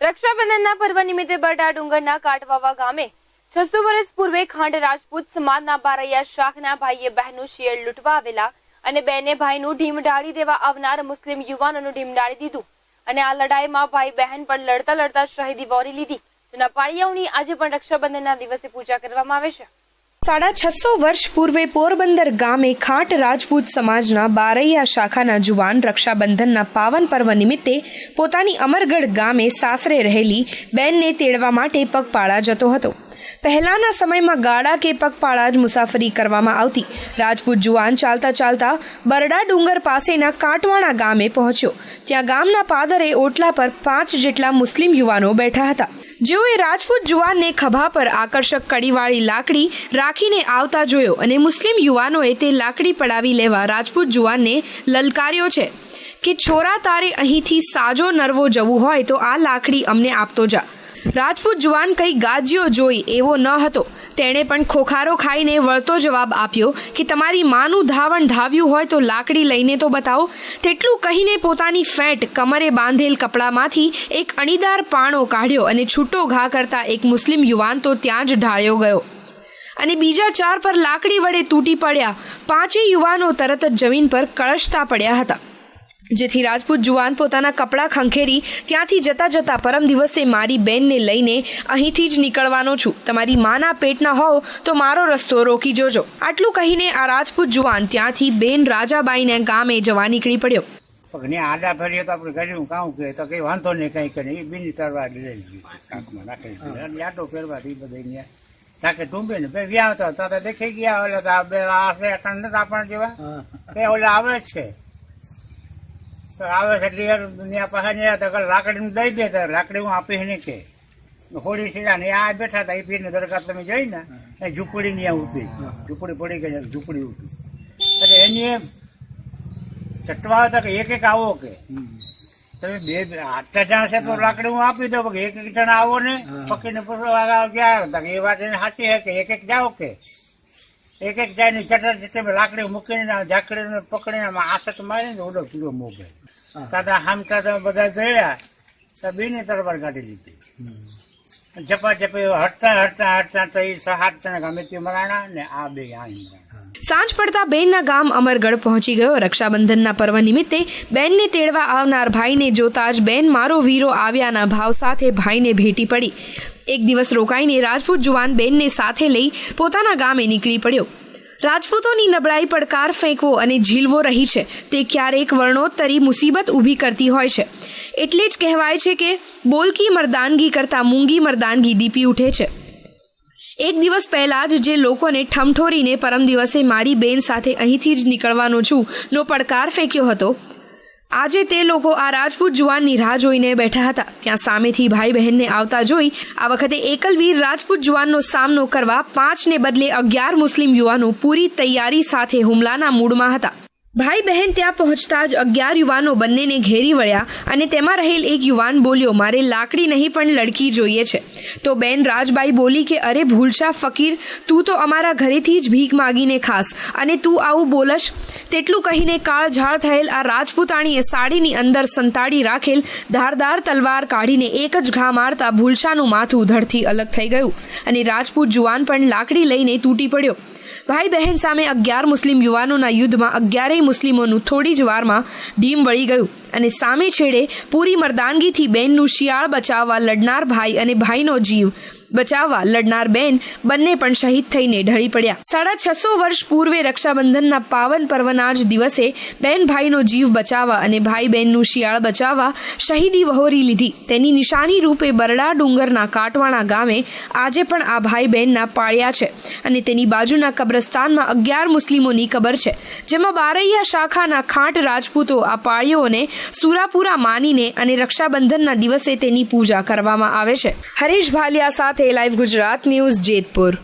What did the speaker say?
રક્ષાબંધનના પર્વ નિમિત્તે બરડા ડુંગરના કાટવાવા ગામે છસો વર્ષ પૂર્વે ખાંડ રાજપૂત સમાજના બારૈયા શાખના ભાઈએ બહેનનું શિયર લૂંટવા આવેલા અને બેને ભાઈનું ઢીમ ઢાળી દેવા આવનાર મુસ્લિમ યુવાનોનું ઢીમ ઢાળી દીધું. અને આ લડાઈમાં ભાઈ બહેન પણ લડતા લડતા શહીદી વોરી લીધી. જેના પાળિયાઓની આજે પણ રક્ષાબંધનના દિવસે પૂજા કરવામાં આવે છે. સાડા છસો વર્ષ પૂર્વે પોરબંદર ગામે ખાંટ રાજપૂત સમાજના બારૈયા શાખાના જુવાન રક્ષાબંધનના પાવન પર્વ નિમિત્તે પોતાની અમરગઢ ગામે સાસરે રહેલી બેનને તેડવા માટે પગપાળા જતો હતો. પહેલાના સમયમાં ગાડા કે પગપાળા જ મુસાફરી કરવામાં આવતી. રાજપૂત જુવાન ચાલતા ચાલતા બરડા ડુંગર પાસેના કાંટવાણા ગામે પહોંચ્યો. ત્યાં ગામના પાદરે ઓટલા પર પાંચ જેટલા મુસ્લિમ યુવાનો બેઠા હતા. જેઓએ રાજપૂત જુવાનને ખભા પર આકર્ષક કડીવાળી લાકડી રાખીને આવતા જોયો અને મુસ્લિમ યુવાનોએ તે લાકડી પડાવી લેવા રાજપૂત જુવાનને લલકાર્યો છે કે છોરા તારે અહીંથી સાજો નરવો જવું હોય તો આ લાકડી અમને આપતો જા. રાજપૂત જુવાન કઈ ગાજ્યો જોઈ એવો ન હતો. તેણે પણ ખોખારો ખાઈને વળતો જવાબ આપ્યો કે તમારી માનું ધાવણ ધાવ્યું હોય તો લાકડી લઈને તો બતાવો. તેટલું કહીને પોતાની ફેટ કમરે બાંધેલ કપડામાંથી એક અણીદાર પાણો કાઢ્યો અને છૂટો ઘા કરતા એક મુસ્લિમ યુવાન તો ત્યાં જ ઢાળ્યો ગયો. અને બીજા ચાર પર લાકડી વડે તૂટી પડ્યા. પાંચે યુવાનો તરત જ જમીન પર કળશતા પડ્યા હતા. જેથી રાજપૂત જુવાન પોતાના કપડાં ખંખેરી ત્યાંથી જતા જતા પરમ દિવસે મારી બેનને લઈને અહીંથી જ નીકળવાનો છું. તમારી માના પેટના હોવ તો મારો રસ્તો રોકી જોજો. આટલું કહીને આ રાજપૂત જુવાન ત્યાંથી બેન રાજાબાઈને ગામે જવા નીકળી પડ્યો. પગને આડા ફરીએ તો આપણે ઘરે કામ કે તો કઈ વાંધો નહીં કઈ કરે. એ બીની તરવા લઈ કાંકમાં રાખી આટો ફેરવાથી બધા તાકે ટૂંબે ને બે વ્યાહ તો દેખાઈ ગયા ઓલા આ બે આ છે અટણ જેવા. એ ઓલે આવે જ છે. આવે છે એટલે યાર પાછા નહીં આવતા લાકડી દઈ દે તો લાકડી હું આપીશ નહીં કે? હોળી સીધા ને આ બેઠા હતા એ પીરની દરકાર તમે જોઈ ને એ ઝૂંપડી ની ઉતરી ઝૂંપડી પડી ગઈ ઝૂંપડી ઉતરી એટલે એની એમ ચટવા હતા કે એક એક આવો કે? તમે બે આટલા જણા છે તો લાકડી હું આપી દઉં કે એક એક જણા આવો ને પકડીને પૂછો ગયા એ વાત એને સાચી હે કે એક એક જાઓ કે? એક એક જાય ને ચટર ચટર લાકડી મૂકીને ઝાકડીને પકડીને આસત મારીને ઓડો કીડો મોગે દાદા હામતા તમે બધા જોયા તો બેની તરવાર કાઢી લીધી. જપા જપી હટતા હટતા હટતા તો એ સાત જણા ગમે તે મરાણા ને આ બે આ સાંજ પડતા બેનના ગામ અમરગઢ પહોંચી ગયો. રક્ષાબંધનના પર્વ નિમિત્તે બેનને તેડવા આવનાર ભાઈને જોતા જ બેન મારો વીરો આવ્યાના ભાવ સાથે ભાઈને ભેટી પડી. એક દિવસ રોકાઈને રાજપૂત જુવાન બેનને સાથે લઈ પોતાના ગામે નીકળી પડ્યો. રાજપૂતોની નબળાઈ પડકાર ફેંકવો અને ઝીલવો રહી છે. તે ક્યારેક વર્ણોત્તરી મુસીબત ઊભી કરતી હોય છે. એટલે જ કહેવાય છે કે બોલકી મર્દાનગી કરતાં મૂંગી મર્દાનગી દીપી ઉઠે છે. એક દિવસ પહેલાં જ જે લોકોને ઠમઠોરીને પરમ દિવસે મારી બેન સાથે અહીંથી જ નીકળવાનો છું, નો પડકાર ફેંક્યો હતો. આજે તે લોકો આ રાજપૂત જુવાનની રાહ જોઈને બેઠા હતા. ત્યાં સામેથી ભાઈ બહેનને આવતા જોઈ આ વખતે એકલવીર રાજપૂત જુવાનનો સામનો કરવા પાંચને બદલે અગિયાર મુસ્લિમ યુવાનો પૂરી તૈયારી સાથે હુમલાના મૂડમાં હતા. ભાઈ બહેન ત્યાં પહોંચતા જ અગિયાર યુવાનો બંનેને ઘેરી વળ્યા અને તેમાં રહેલ એક યુવાન બોલ્યો, મારે લાકડી નહીં, પણ લડકી જોઈએ છે. તો બેન રાજબાઈ બોલી કે, અરે ભૂલશા ફકીર, તું તો અમારા ઘરેથી જ ભીખ માગીને ખાસ અને તું આવું બોલશ? તેટલું કહીને કાળ ઝાળ થયેલ આ રાજપૂતાણીએ સાડીની અંદર સંતાડી રાખેલ ધારદાર તલવાર કાઢીને એક જ ઘા મારતા ભૂલશાનું માથું ધડથી અલગ થઈ ગયું અને રાજપૂત જુવાન પણ લાકડી લઈને તૂટી પડ્યો. ભાઈ બહેન સામે અગિયાર મુસ્લિમ યુવાનોના યુદ્ધમાં અગિયારેય મુસ્લિમોનું થોડી જ વારમાં ઢીમ વળી ગયું અને સામે છેડે પૂરી મર્દાનગીથી બહેનનું શિયાળ બચાવવા લડનાર ભાઈ અને ભાઈનો જીવ બચાવવા લડનાર બેન બંને પણ શહીદ થઈને ઢળી પડ્યા. સાડા છસો વર્ષ પૂર્વે રક્ષાબંધનના પાવન પર્વના જ દિવસે બેન ભાઈનો જીવ બચાવવા અને ભાઈ બહેનનું શિયાળ બચાવવા શહીદી વહોરી લીધી. તેની નિશાની રૂપે બરડા ડુંગરના કાટવાણા ગામે આજે પણ આ ભાઈ બહેનના પાળ્યા છે અને તેની બાજુના કબ્રસ્તાનમાં અગિયાર મુસ્લિમોની કબર છે. જેમાં બારૈયા શાખાના ખાંટ રાજપૂતો આ પાળીઓને સુરાપુરા માનીને અને રક્ષાબંધનના દિવસે તેની પૂજા કરવામાં આવે છે. હરીશ ભાલિયા સાથે લાઈવ ગુજરાત ન્યૂઝ જેતપુર.